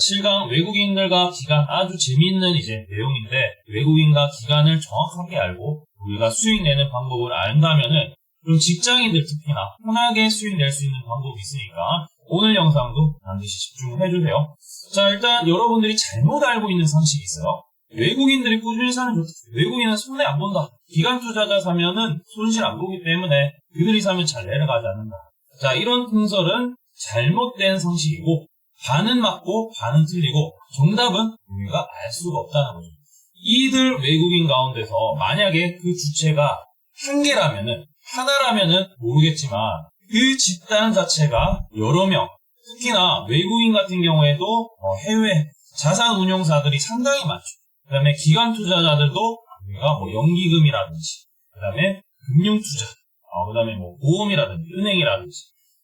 실강 외국인들과 기간 아주 재미있는 이제 내용인데 외국인과 기간을 정확하게 알고 우리가 수익 내는 방법을 안다면은 그럼 직장인들 특히나 편하게 수익 낼 수 있는 방법이 있으니까 오늘 영상도 반드시 집중해 주세요. 자 일단 여러분들이 잘못 알고 있는 상식이 있어요. 외국인들이 꾸준히 사는 좋다. 외국인은 손해 안 본다. 기간 투자자 사면은 손실 안 보기 때문에 그들이 사면 잘 내려가지 않는다. 자 이런 통설은 잘못된 상식이고 반은 맞고 반은 틀리고 정답은 우리가 알 수가 없다는 거죠. 이들 외국인 가운데서 만약에 그 주체가 한 개라면은 하나라면은 모르겠지만 그 집단 자체가 여러 명 특히나 외국인 같은 경우에도 어, 해외 자산 운용사들이 상당히 많죠. 그 다음에 기관 투자자들도 우리가 뭐 연기금이라든지 그 다음에 금융 투자 그 다음에 뭐 보험이라든지 은행이라든지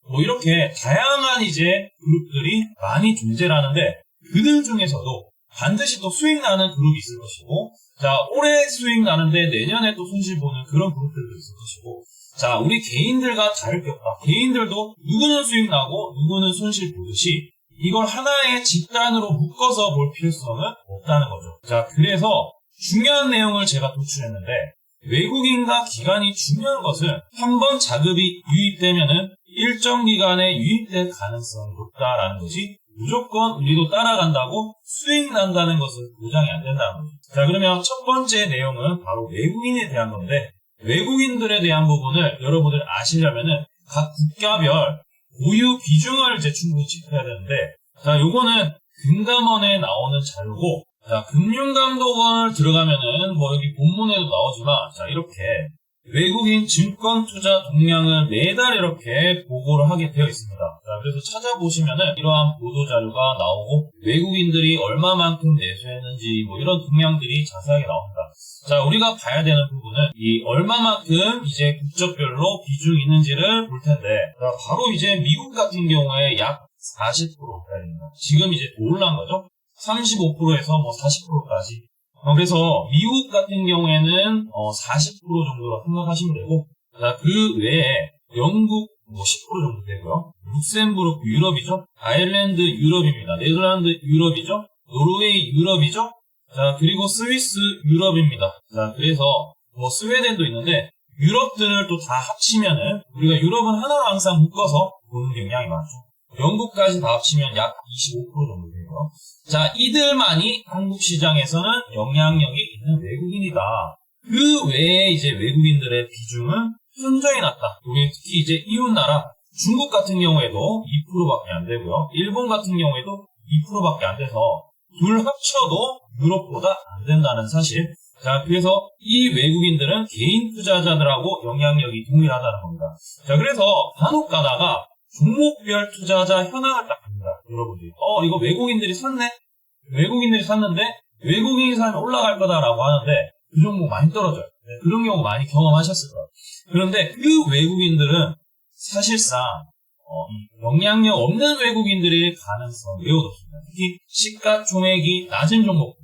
뭐 이렇게 다양한 이제 그룹들이 많이 존재하는데 그들 중에서도 반드시 또 수익 나는 그룹이 있을 것이고 자 올해 수익 나는데 내년에 또 손실 보는 그런 그룹들도 있을 것이고 자 우리 개인들과 다를 게 없다. 개인들도 누구는 수익 나고 누구는 손실 보듯이 이걸 하나의 집단으로 묶어서 볼 필요성은 없다는 거죠. 자 그래서 중요한 내용을 제가 도출했는데 외국인과 기관이 중요한 것은 한번 자급이 유입되면은 일정 기간에 유입될 가능성이 높다라는 것이 무조건 우리도 따라간다고 수익 난다는 것은 보장이 안 된다는 거죠. 자 그러면 첫 번째 내용은 바로 외국인에 대한 건데 외국인들에 대한 부분을 여러분들 아시려면은 각 국가별 보유 비중을 이제 충분히 짚어야 되는데 자 요거는 금감원에 나오는 자료고 자 금융감독원을 들어가면은 뭐 여기 본문에도 나오지만 자 이렇게 외국인 증권 투자 동향을 매달 이렇게 보고를 하게 되어 있습니다. 자, 그래서 찾아보시면은 이러한 보도 자료가 나오고 외국인들이 얼마만큼 내수했는지 뭐 이런 동향들이 자세하게 나옵니다. 자, 우리가 봐야 되는 부분은 이 얼마만큼 이제 국적별로 비중이 있는지를 볼 텐데 자, 바로 이제 미국 같은 경우에 약 40%가 됩니다. 지금 이제 더 올라간 거죠. 35%에서 뭐 40%까지 어, 그래서 미국 같은 경우에는 어, 40% 정도로 생각하시면 되고 자, 그 외에 영국 뭐10% 정도 되고요. 룩셈부르크 유럽이죠. 아일랜드 유럽입니다. 네덜란드 유럽이죠. 노르웨이 유럽이죠. 자 그리고 스위스 유럽입니다. 자 그래서 뭐 스웨덴도 있는데 유럽들을 또 다 합치면은 우리가 유럽은 하나로 항상 묶어서 보는 경향이 많죠. 영국까지 다 합치면 약 25% 정도 되고요. 자, 이들만이 한국 시장에서는 영향력이 있는 외국인이다. 그 외에 이제 외국인들의 비중은 현저히 낮다. 우리 특히 이제 이웃나라 중국 같은 경우에도 2%밖에 안 되고요. 일본 같은 경우에도 2%밖에 안 돼서 둘 합쳐도 유럽보다 안 된다는 사실. 자, 그래서 이 외국인들은 개인 투자자들하고 영향력이 동일하다는 겁니다. 자, 그래서 간혹 가다가 종목별 투자자 현황을 딱 봅니다. 여러분들이. 어, 이거 외국인들이 샀네? 외국인들이 샀는데 외국인이 사면 올라갈 거다라고 하는데 그 종목 많이 떨어져요. 네, 그런 경우 많이 경험하셨을 거예요. 그런데 그 외국인들은 사실상 어, 영향력 없는 외국인들의 가능성 매우 높습니다. 특히 시가총액이 낮은 종목,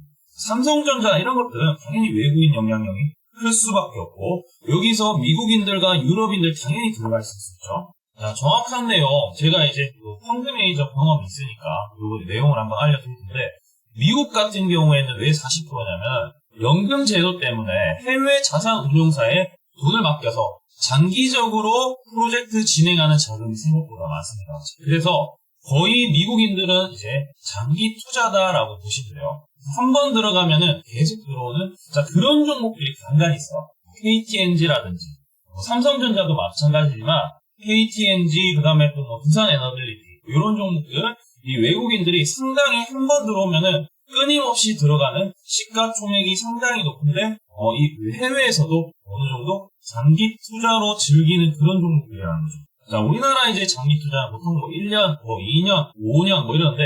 삼성전자 이런 것들은 당연히 외국인 영향력이 클 수밖에 없고 여기서 미국인들과 유럽인들 당연히 들어갈 수 있죠. 자, 정확한 내용 제가 이제 그 매니저 경험이 있으니까 그 내용을 한번 알려드릴 텐데 미국 같은 경우에는 왜 40%냐면 연금 제도 때문에 해외 자산 운용사에 돈을 맡겨서 장기적으로 프로젝트 진행하는 자금이 생각보다 많습니다. 그래서 거의 미국인들은 이제 장기 투자다라고 보시면 돼요. 한 번 들어가면은 계속 들어오는 자 그런 종목들이 간간히 있어. KTNG라든지 뭐 삼성전자도 마찬가지지만 KTNG 그 다음에 또뭐 두산 에너빌리티 이런 종목들 이 외국인들이 상당히 한 번 들어오면은 끊임없이 들어가는 시가총액이 상당히 높은데 어, 이 해외에서도 어느 정도 장기 투자로 즐기는 그런 종목들이라는 거죠. 자, 우리나라 이제 장기 투자는 보통 뭐 1년, 뭐 2년, 5년 뭐 이런데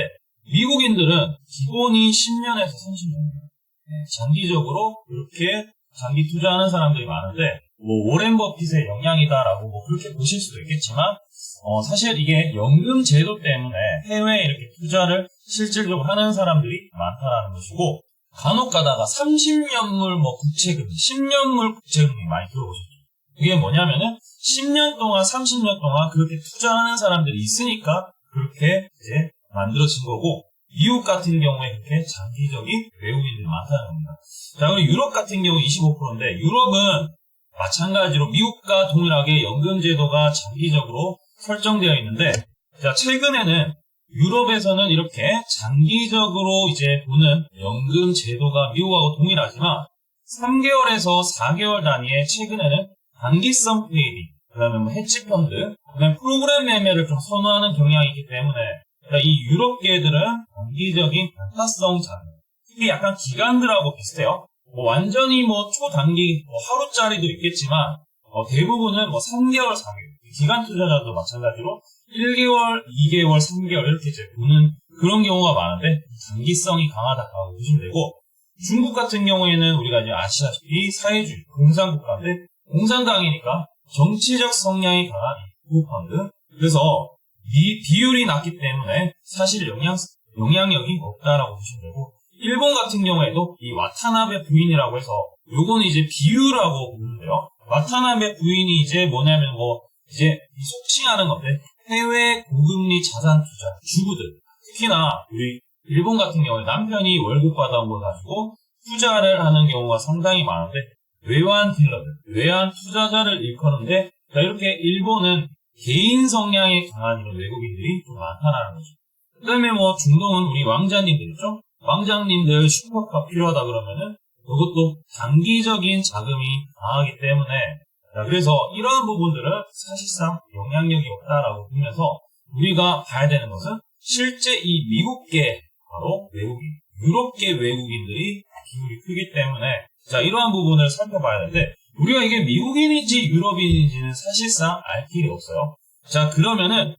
미국인들은 기본이 10년에서 30년입니다. 네, 장기적으로 그렇게 장기 투자하는 사람들이 많은데 뭐 오렌 버핏의 영향이다라고 뭐 그렇게 보실 수도 있겠지만 어, 사실 이게 연금 제도 때문에 해외에 이렇게 투자를 실질적으로 하는 사람들이 많다라는 것이고 간혹 가다가 30년물 뭐 국채금, 10년물 국채금이 많이 들어보셨죠. 그게 뭐냐면은 10년 동안, 30년 동안 그렇게 투자하는 사람들이 있으니까 그렇게 이제 만들어진 거고 미국 같은 경우에 그렇게 장기적인 외국인들이 많다는 겁니다. 자, 그리고 유럽 같은 경우 25%인데 유럽은 마찬가지로 미국과 동일하게 연금 제도가 장기적으로 설정되어 있는데 자, 최근에는 유럽에서는 이렇게 장기적으로 이제 보는 연금 제도가 미국하고 동일하지만 3개월에서 4개월 단위에 최근에는 단기성 트레이딩, 그 다음에 뭐 해치펀드, 그 다음에 프로그램 매매를 좀 선호하는 경향이 있기 때문에 그러니까 이 유럽계들은 단기적인 단타성 자금, 이게 약간 기관들하고 비슷해요. 뭐 완전히 뭐 초단기, 뭐 하루짜리도 있겠지만 어, 대부분은 뭐 3개월, 4개월, 기간 투자자도 마찬가지로 1개월, 2개월, 3개월 이렇게 이제 보는 그런 경우가 많은데 단기성이 강하다고 보시면 되고 중국 같은 경우에는 우리가 이제 아시다시피 사회주의 공산국가인데 공산당이니까 정치적 성향이 강한 구펀드 그래서 이 비율이 낮기 때문에 사실 영향 영향력이 없다라고 보시면 되고 일본 같은 경우에도 이 와타나베 부인이라고 해서 요거는 이제 비율하고 보는데요. 와타나베 부인이 이제 뭐냐면 뭐 이제 속칭하는 건데 해외 고금리 자산 투자 주부들 특히나 우리 일본 같은 경우에 남편이 월급 받아온 걸 가지고 투자를 하는 경우가 상당히 많은데 외환 딜러들, 외환 투자자를 일컫는데 자, 이렇게 일본은 개인 성향이 강한 이런 외국인들이 좀 많다는 거죠. 그 다음에 뭐 중동은 우리 왕자님들 있죠? 왕장님들 슈퍼카 필요하다 그러면은 그것도 단기적인 자금이 강하기 때문에 자, 그래서 이러한 부분들은 사실상 영향력이 없다라고 보면서 우리가 봐야 되는 것은 실제 이 미국계 바로 외국인, 유럽계 외국인들이 비율이 크기 때문에 자 이러한 부분을 살펴봐야 되는데 우리가 이게 미국인인지 유럽인인지는 사실상 알 길이 없어요. 자 그러면은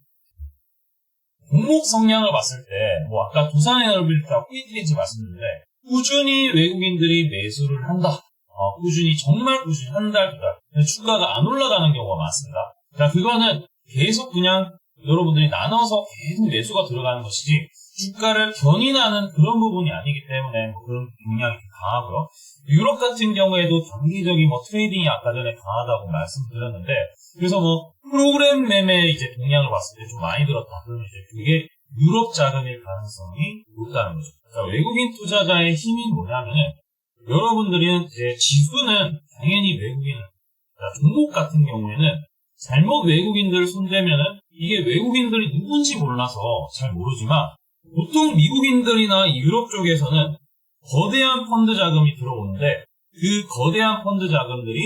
종목 성향을 봤을 때 뭐 아까 두산 에너빌리티와 포인트인지 말씀드렸는데 꾸준히 외국인들이 매수를 한다. 어, 꾸준히 정말 꾸준히 한 달, 두 달. 주가가 안 올라가는 경우가 많습니다. 자, 그거는 계속 그냥 여러분들이 나눠서 계속 매수가 들어가는 것이지 주가를 견인하는 그런 부분이 아니기 때문에 뭐 그런 영향이 강하고요. 유럽 같은 경우에도 단기적인 뭐 트레이딩이 아까 전에 강하다고 말씀드렸는데 그래서 뭐 프로그램 매매 이제 동향을 봤을 때 좀 많이 들었다. 그러면 이제 그게 유럽 자금일 가능성이 높다는 거죠. 자, 외국인 투자자의 힘이 뭐냐면은 여러분들은 이제 지수는 당연히 외국인은 자, 종목 같은 경우에는 잘못 외국인들을 손대면은 이게 외국인들이 누군지 몰라서 잘 모르지만 보통 미국인들이나 유럽 쪽에서는 거대한 펀드 자금이 들어오는데 그 거대한 펀드 자금들이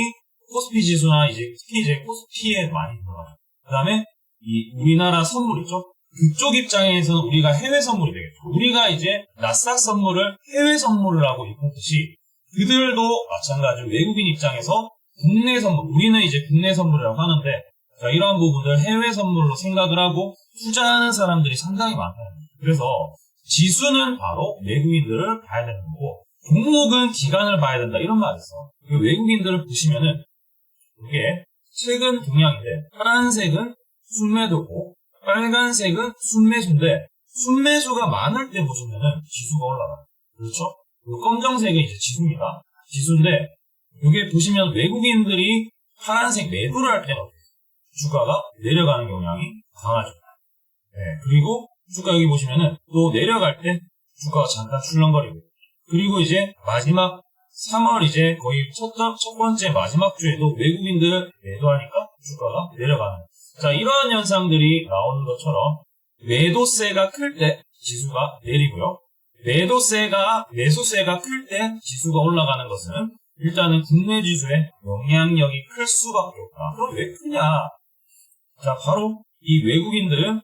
코스피 지수나 이제 특히 이제 코스피에 많이 들어가요. 그 다음에 이 우리나라 선물 있죠? 그쪽 입장에서는 우리가 해외 선물이 되겠죠. 우리가 이제 나스닥 선물을 해외 선물이라고 읽듯이 그들도 마찬가지로 외국인 입장에서 국내 선물, 우리는 이제 국내 선물이라고 하는데 자, 이러한 부분을 해외 선물로 생각을 하고 투자하는 사람들이 상당히 거예요. 그래서 지수는 바로 외국인들을 봐야 되는 거고 종목은 기간을 봐야 된다 이런 말이 있어. 그 외국인들을 보시면은 이게 최근 동향인데 파란색은 순매도고 빨간색은 순매수인데 순매수가 많을 때 보시면은 지수가 올라가요. 그렇죠? 검정색이 이제 지수입니다. 지수인데 이게 보시면 외국인들이 파란색 매도를 할 때는 주가가 내려가는 경향이 강하죠. 네, 그리고 주가 여기 보시면은 또 내려갈 때 주가가 잠깐 출렁거리고 그리고 이제 마지막 3월 이제 거의 첫, 첫 번째 마지막 주에도 외국인들 매도하니까 주가가 내려가는 자 이러한 현상들이 나오는 것처럼 매도세가 클 때 지수가 내리고요 매도세가 매수세가 클 때 지수가 올라가는 것은 일단은 국내 지수에 영향력이 클 수밖에 없다. 그럼 왜 크냐? 자 바로 이 외국인들은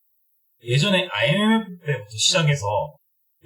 예전에 IMF 때부터 시작해서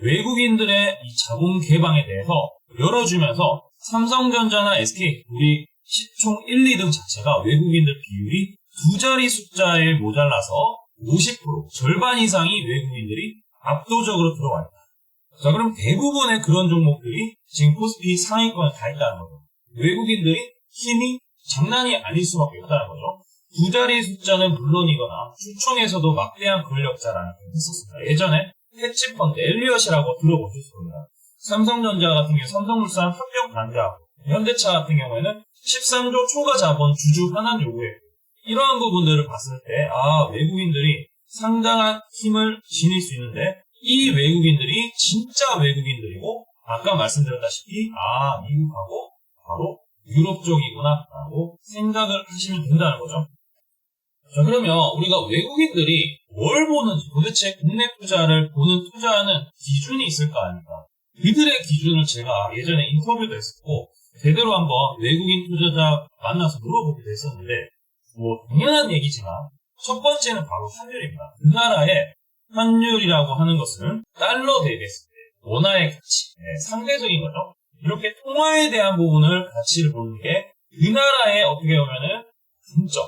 외국인들의 이 자본 개방에 대해서 열어주면서 삼성전자나 SK 우리 시총 1, 2등 자체가 외국인들 비율이 두 자리 숫자에 모자라서 50% 절반 이상이 외국인들이 압도적으로 들어와 있다. 자 그럼 대부분의 그런 종목들이 지금 코스피 상위권에 다 있다는 거죠. 외국인들이 힘이 장난이 아닐 수밖에 없다는 거죠. 두 자리 숫자는 물론이거나 추총에서도 막대한 권력자라는 걸 했었습니다. 예전에 해치펀드 엘리엇이라고 들어보셨을 겁니다. 삼성전자 같은 경우 삼성물산 합병 반대하고 현대차 같은 경우에는 13조 초과 자본 주주 환원 요구했고 이러한 부분들을 봤을 때 아 외국인들이 상당한 힘을 지닐 수 있는데 이 외국인들이 진짜 외국인들이고 아까 말씀드렸다시피 아 미국하고 바로 유럽 쪽이구나 라고 생각을 하시면 된다는 거죠. 자 그러면 우리가 외국인들이 뭘 보는지 도대체 국내 투자를 보는 투자하는 기준이 있을 거 아닙니까? 그들의 기준을 제가 예전에 인터뷰도 했었고 제대로 한번 외국인 투자자 만나서 물어보기도 했었는데 뭐 당연한 얘기지만 첫 번째는 바로 환율입니다. 그 나라의 환율이라고 하는 것은 달러 대비했을 때 원화의 가치, 네, 상대적인 거죠. 이렇게 통화에 대한 부분을 가치를 보는 게 그 나라의 어떻게 보면은 강점,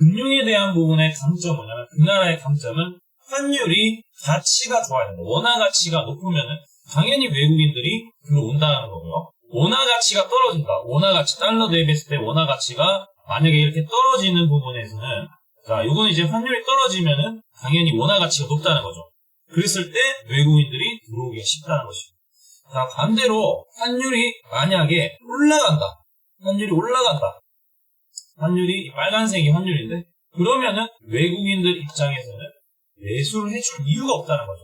금융에 대한 부분의 강점은 뭐냐면 그 나라의 강점은 환율이 가치가 좋아야 된다. 원화 가치가 높으면은 당연히 외국인들이 들어온다는 거고요. 원화 가치가 떨어진다. 원화 가치 달러 대비했을 때 원화 가치가 만약에 이렇게 떨어지는 부분에서는 자, 요건 이제 환율이 떨어지면은 당연히 원화 가치가 높다는 거죠. 그랬을 때 외국인들이 들어오기가 쉽다는 것이죠. 자, 반대로 환율이 만약에 올라간다. 환율이 올라간다. 환율이 빨간색이 환율인데 그러면은 외국인들 입장에서는 매수를 해줄 이유가 없다는 거죠.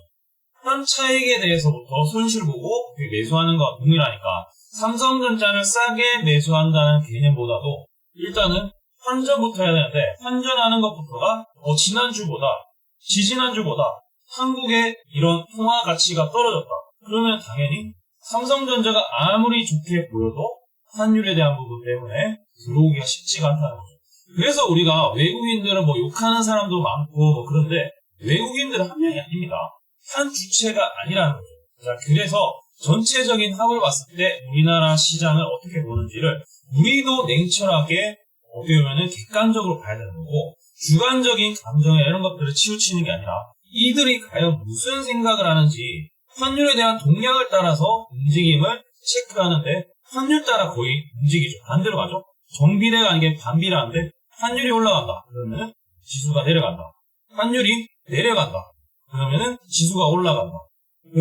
현 차익에 대해서부터 손실 보고 매수하는 거와 동일하니까 삼성전자를 싸게 매수한다는 개념보다도 일단은 환전부터 해야 되는데 환전하는 것부터가 어, 지난주보다 지지난주보다 한국의 이런 통화 가치가 떨어졌다. 그러면 당연히 삼성전자가 아무리 좋게 보여도 환율에 대한 부분 때문에 들어오기가 쉽지가 않다는 거죠. 그래서 우리가 외국인들은 뭐 욕하는 사람도 많고 뭐 그런데 외국인들은 한 명이 아닙니다. 한 주체가 아니라는 거죠. 자, 그래서 전체적인 합을 봤을 때 우리나라 시장을 어떻게 보는지를 우리도 냉철하게 어떻게 보면은 객관적으로 봐야 되는 거고 주관적인 감정에 이런 것들을 치우치는 게 아니라 이들이 과연 무슨 생각을 하는지 환율에 대한 동향을 따라서 움직임을 체크하는데 환율 따라 거의 움직이죠. 반대로 가죠. 정비례가 아니게 반비례인데 환율이 올라간다. 그러면 지수가 내려간다. 환율이 내려간다. 그러면은 지수가 올라간다.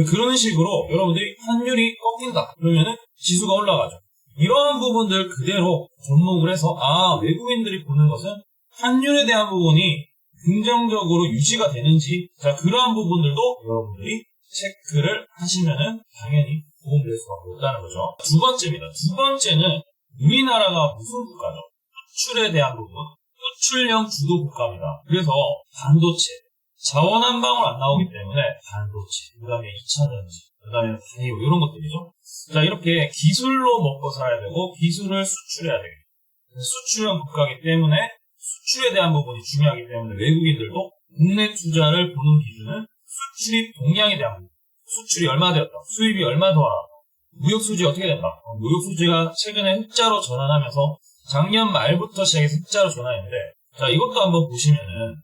그런 식으로 여러분들이 환율이 꺾인다. 그러면은 지수가 올라가죠. 이러한 부분들 그대로 접목을 해서 아 외국인들이 보는 것은 환율에 대한 부분이 긍정적으로 유지가 되는지 자 그러한 부분들도 여러분들이 체크를 하시면은 당연히 도움될 수밖에 없다는 거죠. 두 번째입니다. 두 번째는 우리나라가 무슨 국가죠? 수출에 대한 부분, 수출형 주도 국가입니다. 그래서 반도체, 자원 한 방울 안 나오기 때문에 반도체, 그 다음에 2차 전지, 그 다음에 바이오 이런 것들이죠. 자 이렇게 기술로 먹고 살아야 되고 기술을 수출해야 되겠죠. 수출형 국가이기 때문에 수출에 대한 부분이 중요하기 때문에 외국인들도 국내 투자를 보는 기준은 수출입 동향에 대한 부분. 수출이 얼마 되었다. 수입이 얼마 더 나왔다. 무역 수지 어떻게 된다. 어, 무역 수지가 최근에 흑자로 전환하면서 작년 말부터 시작해서 흑자로 전환했는데 자 이것도 한번 보시면은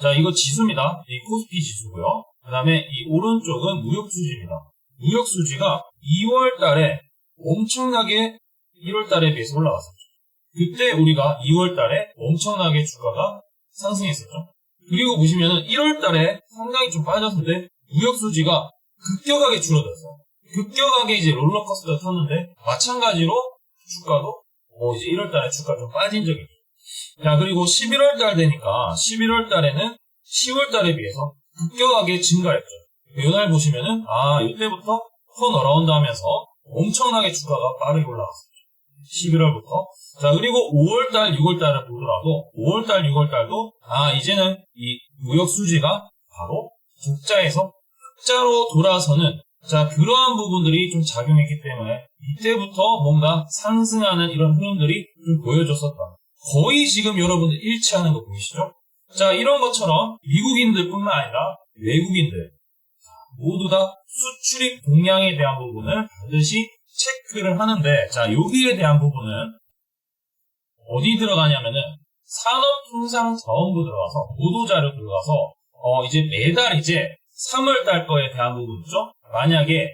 자 이거 지수입니다. 이 코스피 지수고요. 그 다음에 이 오른쪽은 무역 수지입니다. 무역 수지가 2월 달에 엄청나게 1월 달에 비해서 올라갔었죠. 그때 우리가 2월 달에 엄청나게 주가가 상승했었죠. 그리고 보시면은 1월 달에 상당히 좀 빠졌는데 무역 수지가 급격하게 줄어들었어요. 급격하게 이제 롤러코스터 탔는데 마찬가지로 주가도 뭐 이제 1월 달에 주가 좀 빠진 적이 있죠. 자 그리고 11월 달 되니까 11월 달에는 10월 달에 비해서 급격하게 증가했죠. 이날 보시면은 아 이때부터 턴 어라운드 하면서 엄청나게 주가가 빠르게 올라갔어요. 11월부터. 자, 그리고 5월달, 6월달을 보더라도, 5월달, 6월달도, 아, 이제는 이 무역 수지가 바로 적자에서 흑자로 돌아서는, 자, 그러한 부분들이 좀 작용했기 때문에, 이때부터 뭔가 상승하는 이런 흐름들이 좀 보여줬었다. 거의 지금 여러분들 일치하는 거 보이시죠? 자, 이런 것처럼 미국인들 뿐만 아니라 외국인들, 모두 다 수출입 동향에 대한 부분을 반드시 체크를 하는데, 자, 여기에 대한 부분은 어디 들어가냐면은 산업통상자원부 들어가서 보도자료 들어가서 어 이제 매달 이제 3월 달 거에 대한 부분이죠. 만약에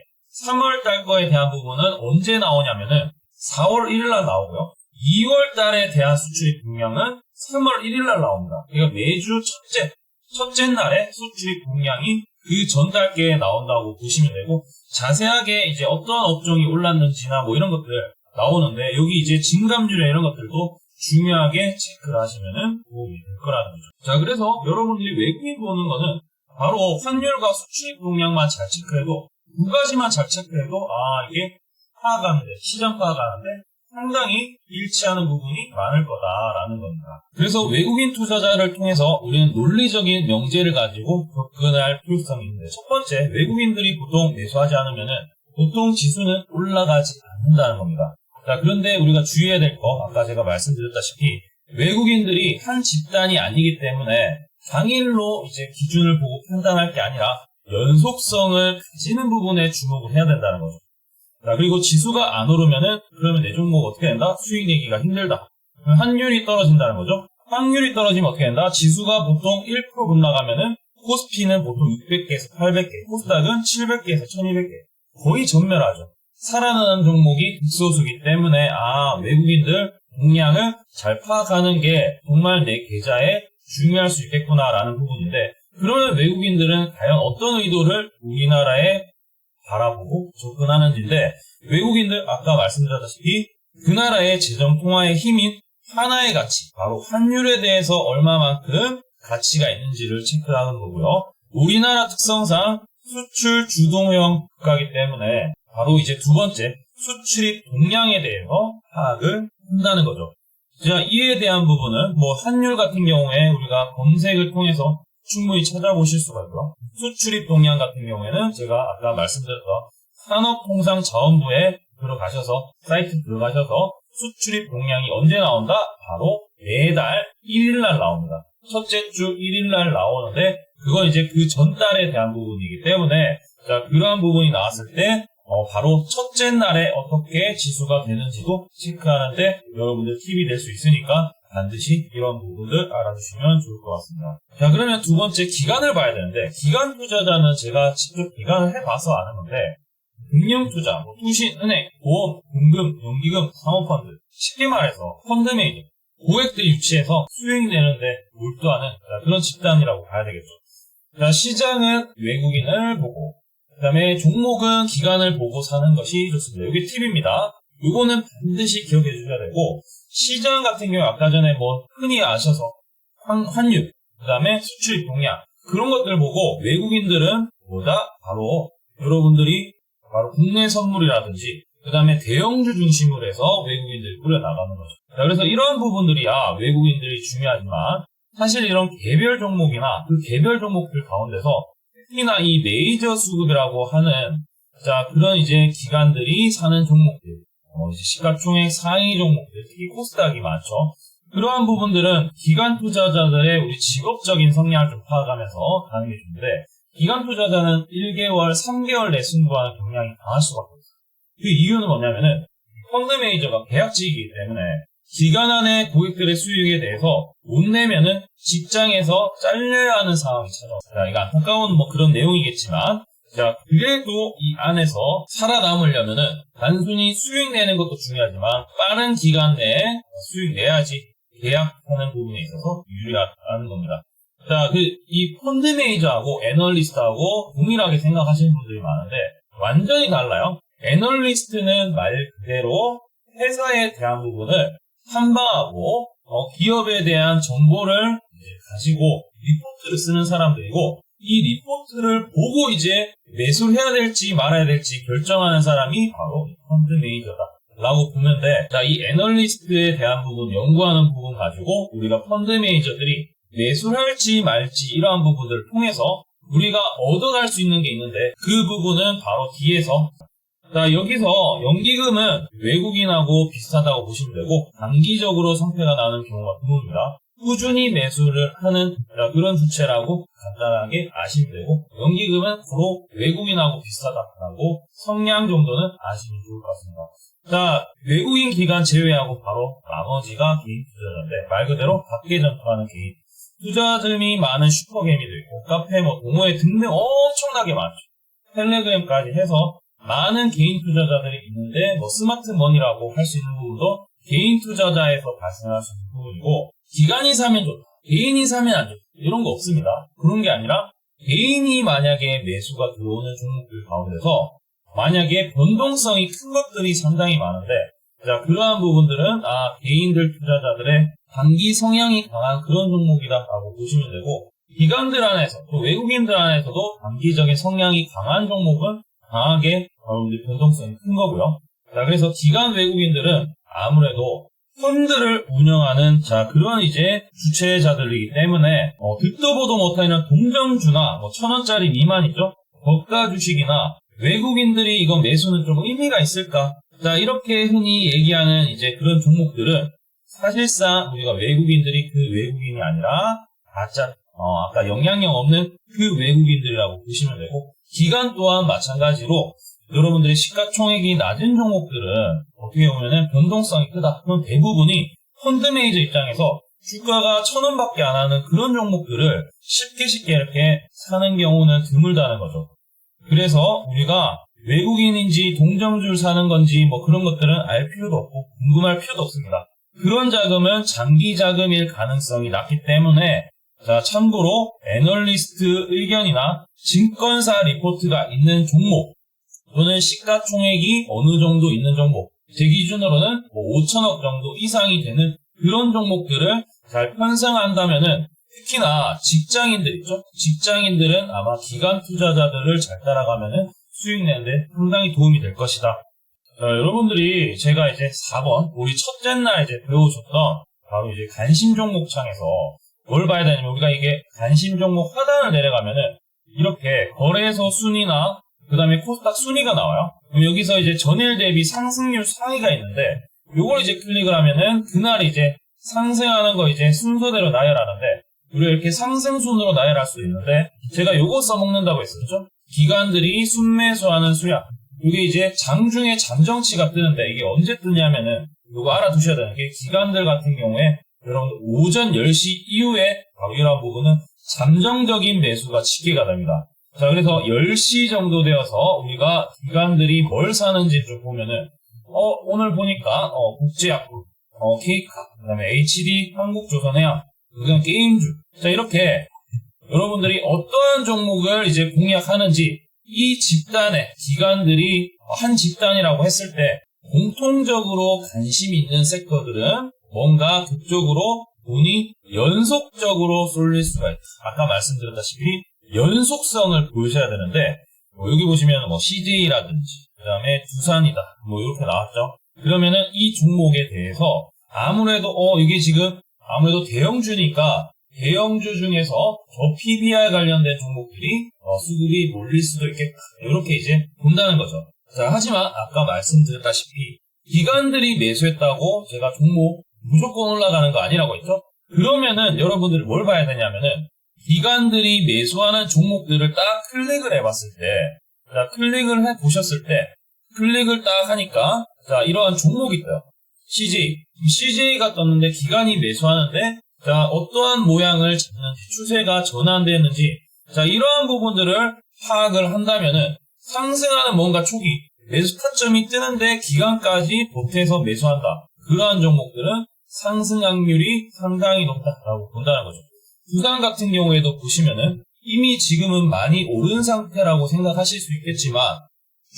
3월 달 거에 대한 부분은 언제 나오냐면은 4월 1일 날 나오고요. 2월 달에 대한 수출입 동향은 3월 1일 날 나옵니다. 그러니까 매주 첫째 첫째 날에 수출입 동향이 그 전달계에 나온다고 보시면 되고 자세하게 이제 어떤 업종이 올랐는지나 뭐 이런 것들 나오는데 여기 이제 진감률이나 이런 것들도 중요하게 체크를 하시면은 도움이 될 거라는 거죠. 자, 그래서 여러분들이 외국인 보는 거는 바로 환율과 수출입 동향만 잘 체크해도 두 가지만 잘 체크해도 아 이게 파악하는데 시장 파악하는데 상당히 일치하는 부분이 많을 거다라는 겁니다. 그래서 외국인 투자자를 통해서 우리는 논리적인 명제를 가지고 접근할 필요성이 있는데 첫 번째 외국인들이 보통 매수하지 않으면은 보통 지수는 올라가지 않는다는 겁니다. 자 그런데 우리가 주의해야 될 거 아까 제가 말씀드렸다시피 외국인들이 한 집단이 아니기 때문에 당일로 이제 기준을 보고 판단할 게 아니라 연속성을 가지는 부분에 주목을 해야 된다는 거죠. 자, 그리고 지수가 안 오르면은 그러면 내 종목 어떻게 된다? 수익 내기가 힘들다. 환율이 떨어진다는 거죠. 확률이 떨어지면 어떻게 된다? 지수가 보통 1% 급나가면은 코스피는 보통 600개에서 800개, 코스닥은 700개에서 1200개. 거의 전멸하죠. 살아나는 종목이 극소수기 때문에 아 외국인들 동향을 잘 파악하는 게 정말 내 계좌에 중요할 수 있겠구나라는 부분인데 그러면 외국인들은 과연 어떤 의도를 우리나라에 바라보고 접근하는지인데 외국인들 아까 말씀드렸다시피 그 나라의 재정 통화의 힘인 하나의 가치 바로 환율에 대해서 얼마만큼 가치가 있는지를 체크하는 거고요. 우리나라 특성상 수출 주동형 국가이기 때문에 바로 이제 두 번째 수출입 동향에 대해서 파악을 한다는 거죠. 자, 이에 대한 부분은 뭐 환율 같은 경우에 우리가 검색을 통해서 충분히 찾아보실 수가 있고요. 수출입 동향 같은 경우에는 제가 아까 말씀드렸던 산업통상자원부에 들어가셔서 사이트 들어가셔서 수출입 동향이 언제 나온다? 바로 매달 1일날 나옵니다. 첫째 주 1일날 나오는데 그건 이제 그 전달에 대한 부분이기 때문에 자 그러한 부분이 나왔을 때 어, 바로 첫째 날에 어떻게 지수가 되는지도 체크하는데 여러분들 팁이 될 수 있으니까 반드시 이런 부분들 알아주시면 좋을 것 같습니다. 자 그러면 두 번째 기간을 봐야 되는데 기간 투자자는 제가 직접 기간을 해봐서 아는 건데 금융 투자, 뭐 투신, 은행, 보험, 공금, 연기금, 사모펀드 쉽게 말해서 펀드 매니저 고액들 유치해서 수익 내는데 몰두하는 자, 그런 집단이라고 봐야 되겠죠. 자 시장은 외국인을 보고 그 다음에 종목은 기간을 보고 사는 것이 좋습니다. 이게 팁입니다. 이거는 반드시 기억해 주셔야 되고 시장 같은 경우 아까 전에 뭐 흔히 아셔서 환, 환율, 그 다음에 수출 동향 그런 것들 보고 외국인들은 뭐다? 바로 여러분들이 바로 국내 선물이라든지 그 다음에 대형주 중심으로 해서 외국인들이 꾸려나가는 거죠. 자, 그래서 이런 부분들이 야 외국인들이 중요하지만 사실 이런 개별 종목이나 그 개별 종목들 가운데서 특히나 이 메이저 수급이라고 하는 자 그런 이제 기관들이 사는 종목들 어, 이제 시가총액 상위 종목들 특히 코스닥이 많죠. 그러한 부분들은 기관 투자자들의 우리 직업적인 성향을 좀 파악하면서 가는 게 좋은데 기관 투자자는 1개월, 3개월 내 승부하는 경향이 강할 수밖에 없어요. 그 이유는 뭐냐면은 펀드 매니저가 계약직이기 때문에 기간 안에 고객들의 수익에 대해서 못 내면은 직장에서 잘려야 하는 상황이 찾아왔어요. 이거 안타까운 뭐 그런 내용이겠지만 자, 그래도 이 안에서 살아남으려면은 단순히 수익 내는 것도 중요하지만 빠른 기간 내에 수익 내야지 계약하는 부분에 있어서 유리하다는 겁니다. 자, 그, 이 펀드 매니저하고 애널리스트하고 동일하게 생각하시는 분들이 많은데, 완전히 달라요. 애널리스트는 말 그대로 회사에 대한 부분을 탐방하고, 어, 기업에 대한 정보를 가지고 리포트를 쓰는 사람들이고, 이 리포트를 보고 이제 매수를 해야 될지 말아야 될지 결정하는 사람이 바로 펀드 매니저다. 라고 보면 돼. 자, 이 애널리스트에 대한 부분, 연구하는 부분 가지고 우리가 펀드 매니저들이 매수를 할지 말지 이러한 부분들을 통해서 우리가 얻어갈 수 있는 게 있는데 그 부분은 바로 뒤에서 자 여기서 연기금은 외국인하고 비슷하다고 보시면 되고 단기적으로 성패가 나는 경우가 드뭅니다. 꾸준히 매수를 하는 그런 주체라고 간단하게 아시면 되고 연기금은 서로 외국인하고 비슷하다라고 성향 정도는 아시면 좋을 것 같습니다. 자 외국인 기간 제외하고 바로 나머지가 개인 투자자인데 말 그대로 밖에 전투하는 개인 투자자금이 많은 슈퍼게임도 있고 카페, 뭐 동호회 등등 엄청나게 많죠. 텔레그램까지 해서 많은 개인 투자자들이 있는데 뭐 스마트 머니라고 할 수 있는 부분도 개인 투자자에서 발생할 수 있는 부분이고 기간이 사면 좋다. 개인이 사면 안 좋다. 이런 거 없습니다. 그런 게 아니라 개인이 만약에 매수가 들어오는 종목들 가운데서 만약에 변동성이 큰 것들이 상당히 많은데 자 그러한 부분들은 아 개인들 투자자들의 단기 성향이 강한 그런 종목이다라고 보시면 되고 기관들 안에서 또 외국인들 안에서도 단기적인 성향이 강한 종목은 강하게 여러분들 변동성이 큰 거고요. 자, 그래서 기관 외국인들은 아무래도 펀드를 운영하는 자 그런 이제 주체자들이기 때문에 어, 듣도 보도 못하는 동정주나 뭐 천원짜리 미만이죠 고가 주식이나 외국인들이 이거 매수는 좀 의미가 있을까 자 이렇게 흔히 얘기하는 이제 그런 종목들은 사실상 우리가 외국인들이 그 외국인이 아니라 가짜 어, 아까 영향력 없는 그 외국인들이라고 보시면 되고 기간 또한 마찬가지로 여러분들이 시가총액이 낮은 종목들은 어떻게 보면은 변동성이 크다. 그럼 대부분이 펀드 매니저 입장에서 주가가 천 원밖에 안 하는 그런 종목들을 쉽게 쉽게 이렇게 사는 경우는 드물다는 거죠. 그래서 우리가 외국인인지 동정주를 사는 건지 뭐 그런 것들은 알 필요도 없고 궁금할 필요도 없습니다. 그런 자금은 장기 자금일 가능성이 낮기 때문에 자 참고로 애널리스트 의견이나 증권사 리포트가 있는 종목 또는 시가총액이 어느 정도 있는 종목 제 기준으로는 뭐 5천억 정도 이상이 되는 그런 종목들을 잘 편성한다면은 특히나 직장인들 있죠? 직장인들은 아마 기관 투자자들을 잘 따라가면은 수익 내는데 상당히 도움이 될 것이다. 자, 여러분들이 제가 이제 4번 우리 첫째 날 이제 배워줬던 바로 이제 관심 종목 창에서 뭘 봐야 되냐면 우리가 이게 관심 종목 하단을 내려가면은 이렇게 거래소 순위나 그 다음에 코스닥 순위가 나와요. 그럼 여기서 이제 전일 대비 상승률 상위가 있는데 요걸 이제 클릭을 하면은 그날 이제 상승하는 거 이제 순서대로 나열하는데 우리가 이렇게 상승순으로 나열할 수 있는데 제가 요거 써먹는다고 했었죠. 기관들이 순매수하는 수량 이게 이제 장중에 잠정치가 뜨는데 이게 언제 뜨냐면은 요거 알아두셔야 되는 게 기관들 같은 경우에 여러분 오전 10시 이후에 이런 부분은 잠정적인 매수가 집계가 됩니다. 자, 그래서 10시 정도 되어서 우리가 기관들이 뭘 사는지 좀 보면은, 어, 오늘 보니까, 어, 국제약품, 어, 케이카, 그 다음에 HD, 한국조선해양, 그 다음 게임주. 자, 이렇게 여러분들이 어떠한 종목을 이제 공략하는지 이 집단의 기관들이 한 집단이라고 했을 때 공통적으로 관심이 있는 섹터들은 뭔가 그쪽으로 돈이 연속적으로 쏠릴 수가 있다. 아까 말씀드렸다시피 연속성을 보여줘야 되는데 뭐 여기 보시면 뭐 CJ라든지 그 다음에 두산이다 뭐 이렇게 나왔죠. 그러면은 이 종목에 대해서 아무래도 어 이게 지금 아무래도 대형주니까 대형주 중에서 저 PBR 관련된 종목들이 어, 수급이 몰릴 수도 있겠다 이렇게 이제 본다는 거죠. 자 하지만 아까 말씀드렸다시피 기관들이 매수했다고 제가 종목 무조건 올라가는 거 아니라고 했죠? 그러면은 여러분들이 뭘 봐야 되냐면은 기관들이 매수하는 종목들을 딱 클릭을 해봤을 때, 자, 클릭을 해 보셨을 때, 클릭을 딱 하니까, 자, 이러한 종목이 떠요. CJ. CJ가 떴는데 기관이 매수하는데, 자, 어떠한 모양을 잡는지, 추세가 전환되는지, 자, 이러한 부분들을 파악을 한다면은, 상승하는 뭔가 초기, 매수 타점이 뜨는데 기간까지 보태서 매수한다. 그러한 종목들은 상승 확률이 상당히 높다라고 본다는 거죠. 두산 같은 경우에도 보시면은 이미 지금은 많이 오른 상태라고 생각하실 수 있겠지만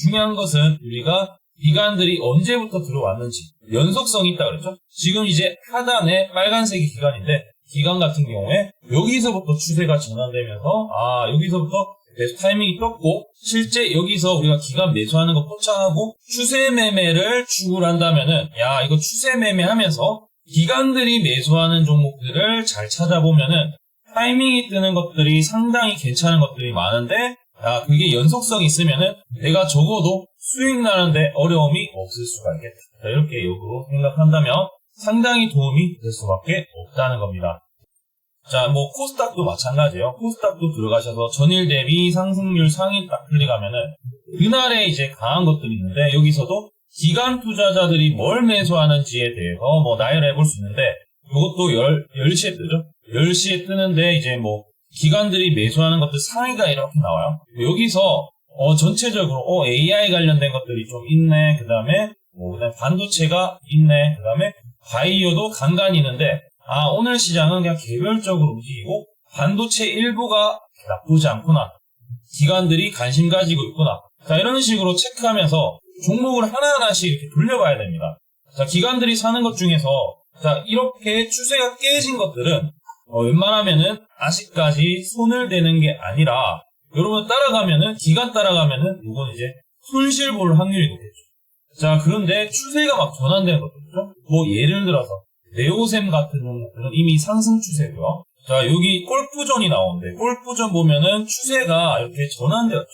중요한 것은 우리가 기관들이 언제부터 들어왔는지 연속성이 있다 그랬죠? 지금 이제 하단에 빨간색이 기관인데 기관 같은 경우에 여기서부터 추세가 전환되면서 아 여기서부터 매수 타이밍이 떴고 실제 여기서 우리가 기관 매수하는 거 포착하고 추세 매매를 추구를 한다면은 야 이거 추세 매매하면서 기관들이 매수하는 종목들을 잘 찾아보면은 타이밍이 뜨는 것들이 상당히 괜찮은 것들이 많은데 아 그게 연속성이 있으면은 내가 적어도 수익 나는데 어려움이 없을 수가 있겠다. 자, 이렇게 역으로 생각한다면 상당히 도움이 될 수밖에 없다는 겁니다. 자, 뭐 코스닥도 마찬가지예요. 코스닥도 들어가셔서 전일 대비 상승률 상위 딱 클릭하면은 그날에 이제 강한 것들이 있는데 여기서도 기관 투자자들이 뭘 매수하는지에 대해서 뭐 나열해 볼 수 있는데 이것도 10, 10 시에 뜨죠. 10시에 뜨는데 이제 뭐 기관들이 매수하는 것들 상위가 이렇게 나와요. 여기서 어 전체적으로 어 AI 관련된 것들이 좀 있네. 그 다음에 뭐 그다음에 반도체가 있네. 그 다음에 바이오도 간간히 있는데 아 오늘 시장은 그냥 개별적으로 움직이고 반도체 일부가 나쁘지 않구나. 기관들이 관심 가지고 있구나. 자 이런 식으로 체크하면서 종목을 하나하나씩 이렇게 돌려봐야 됩니다. 자 기관들이 사는 것 중에서 자 이렇게 추세가 깨진 것들은 어, 웬만하면은 아직까지 손을 대는 게 아니라 여러분 따라가면은 기간 따라가면은 이건 이제 손실 볼 확률이 높겠죠. 자 그런데 추세가 막 전환되는 것들죠. 뭐 예를 들어서 네오셈 같은 종목들은 이미 상승 추세고요. 자 여기 골프존이 나오는데 골프존 보면은 추세가 이렇게 전환되었죠.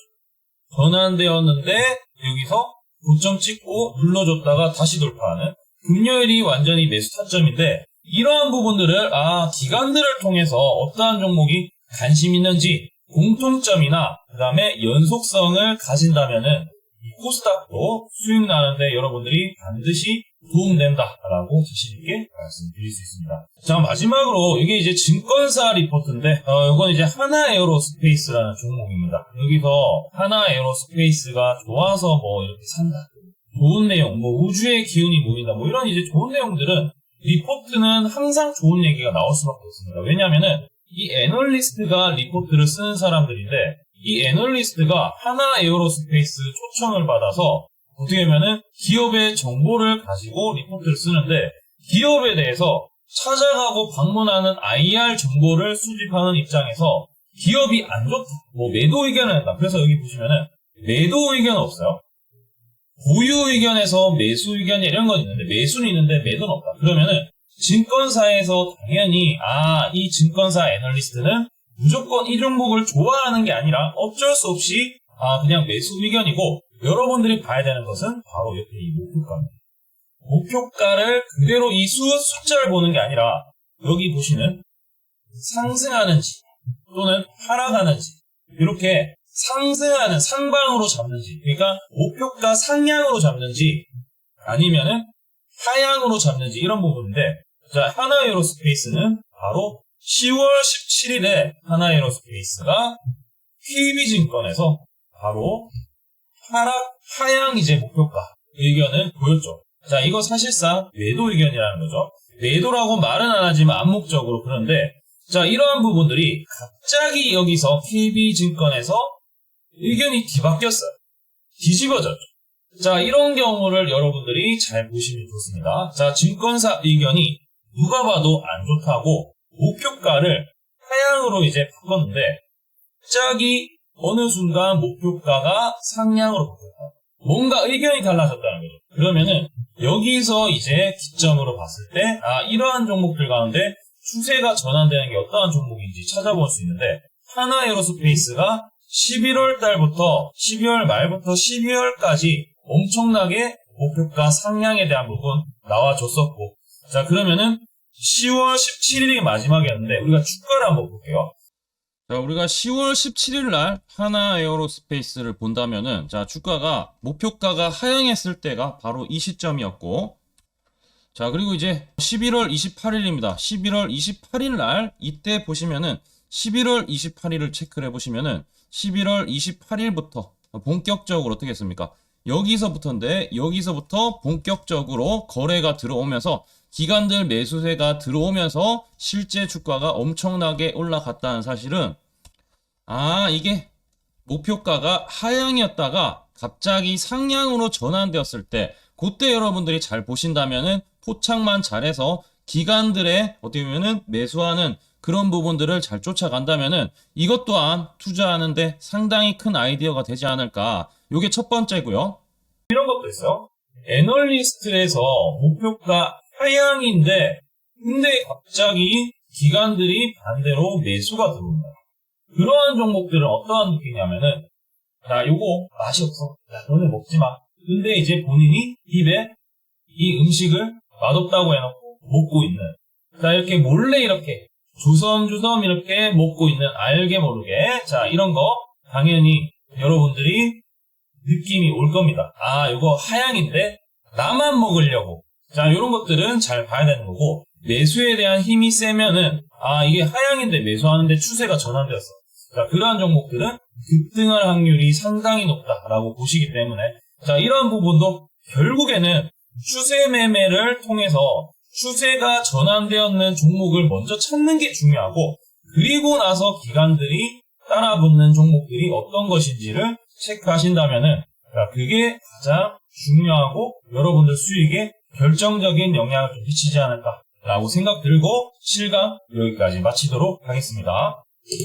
전환되었는데 여기서 고점 찍고 눌러줬다가 다시 돌파하는 금요일이 완전히 매수 타점인데 이러한 부분들을 아 기관들을 통해서 어떠한 종목이 관심 있는지 공통점이나 그 다음에 연속성을 가진다면은 이 코스닥도 수익 나는데 여러분들이 반드시 도움된다라고 자신 있게 말씀드릴 수 있습니다. 자, 마지막으로 이게 이제 증권사 리포트인데, 어, 이건 이제 하나 에어로스페이스라는 종목입니다. 여기서 하나 에어로스페이스가 좋아서 뭐 이렇게 산다. 좋은 내용, 뭐 우주의 기운이 모인다, 뭐 이런 이제 좋은 내용들은 리포트는 항상 좋은 얘기가 나올 수밖에 없습니다. 왜냐면은 이 애널리스트가 리포트를 쓰는 사람들인데 이 애널리스트가 하나 에어로스페이스 초청을 받아서 어떻게 보면은 기업의 정보를 가지고 리포트를 쓰는데 기업에 대해서 찾아가고 방문하는 IR 정보를 수집하는 입장에서 기업이 안 좋다. 뭐 매도 의견을 한다. 그래서 여기 보시면은 매도 의견은 없어요. 보유 의견에서 매수 의견이 이런 건 있는데 매수는 있는데 매도는 없다. 그러면은 증권사에서 당연히 아 이 증권사 애널리스트는 무조건 이 종목을 좋아하는 게 아니라 어쩔 수 없이 아 그냥 매수 의견이고 여러분들이 봐야 되는 것은 바로 옆에 이 목표가입니다. 목표가를 그대로 이 수, 숫자를 보는 게 아니라 여기 보시는 상승하는지 또는 하락하는지 이렇게 상승하는 상방으로 잡는지 그러니까 목표가 상향으로 잡는지 아니면은 하향으로 잡는지 이런 부분인데 자 하나에로스페이스는 바로 10월 17일에 하나에로스페이스가 KB증권에서 바로 하락 하향 이제 목표가 의견을 보였죠. 자 이거 사실상 매도 의견이라는 거죠. 매도라고 말은 안 하지만 암묵적으로 그런데 자 이러한 부분들이 갑자기 여기서 KB증권에서 의견이 뒤바뀌었어요. 뒤집어졌죠. 자, 이런 경우를 여러분들이 잘 보시면 좋습니다. 자, 증권사 의견이 누가 봐도 안 좋다고 목표가를 하향으로 이제 바꿨는데, 갑자기 어느 순간 목표가가 상향으로 바뀌었다. 뭔가 의견이 달라졌다는 거죠. 그러면은 여기서 이제 기점으로 봤을 때, 아, 이러한 종목들 가운데 추세가 전환되는 게 어떠한 종목인지 찾아볼 수 있는데, 하나 에어로스페이스가 11월 달부터 12월 말부터 12월까지 엄청나게 목표가 상향에 대한 부분 나와줬었고 자 그러면은 10월 17일이 마지막이었는데 우리가 주가를 한번 볼게요. 자, 우리가 10월 17일 날 하나 에어로스페이스를 본다면은 자, 주가가 목표가가 하향했을 때가 바로 이 시점이었고 자, 그리고 이제 11월 28일입니다. 11월 28일 날 이때 보시면은 11월 28일을 체크를 해 보시면은 11월 28일부터 본격적으로 어떻게 했습니까? 여기서부터인데 여기서부터 본격적으로 거래가 들어오면서 기관들 매수세가 들어오면서 실제 주가가 엄청나게 올라갔다는 사실은 아 이게 목표가가 하향이었다가 갑자기 상향으로 전환되었을 때 그때 여러분들이 잘 보신다면은 포착만 잘해서 기관들의 어떻게 보면은 매수하는 그런 부분들을 잘 쫓아간다면은 이것 또한 투자하는데 상당히 큰 아이디어가 되지 않을까. 요게 첫 번째고요. 이런 것도 있어요. 애널리스트에서 목표가 하향인데 근데 갑자기 기관들이 반대로 매수가 들어온다. 그러한 종목들은 어떠한 느낌이냐면은 자 요거 맛이 없어. 야 너네 먹지 마. 근데 이제 본인이 입에 이 음식을 맛없다고 해놓고 먹고 있는 자 이렇게 몰래 이렇게 주섬주섬 이렇게 먹고 있는 알게 모르게 자 이런 거 당연히 여러분들이 느낌이 올 겁니다. 아 이거 하향인데 나만 먹으려고 자 이런 것들은 잘 봐야 되는 거고 매수에 대한 힘이 세면은 아 이게 하향인데 매수하는데 추세가 전환되었어. 자 그러한 종목들은 급등할 확률이 상당히 높다라고 보시기 때문에 자 이러한 부분도 결국에는 추세 매매를 통해서 추세가 전환되었는 종목을 먼저 찾는 게 중요하고 그리고 나서 기관들이 따라 붙는 종목들이 어떤 것인지를 체크하신다면은 그게 가장 중요하고 여러분들 수익에 결정적인 영향을 좀 미치지 않을까 라고 생각 들고 실감 여기까지 마치도록 하겠습니다.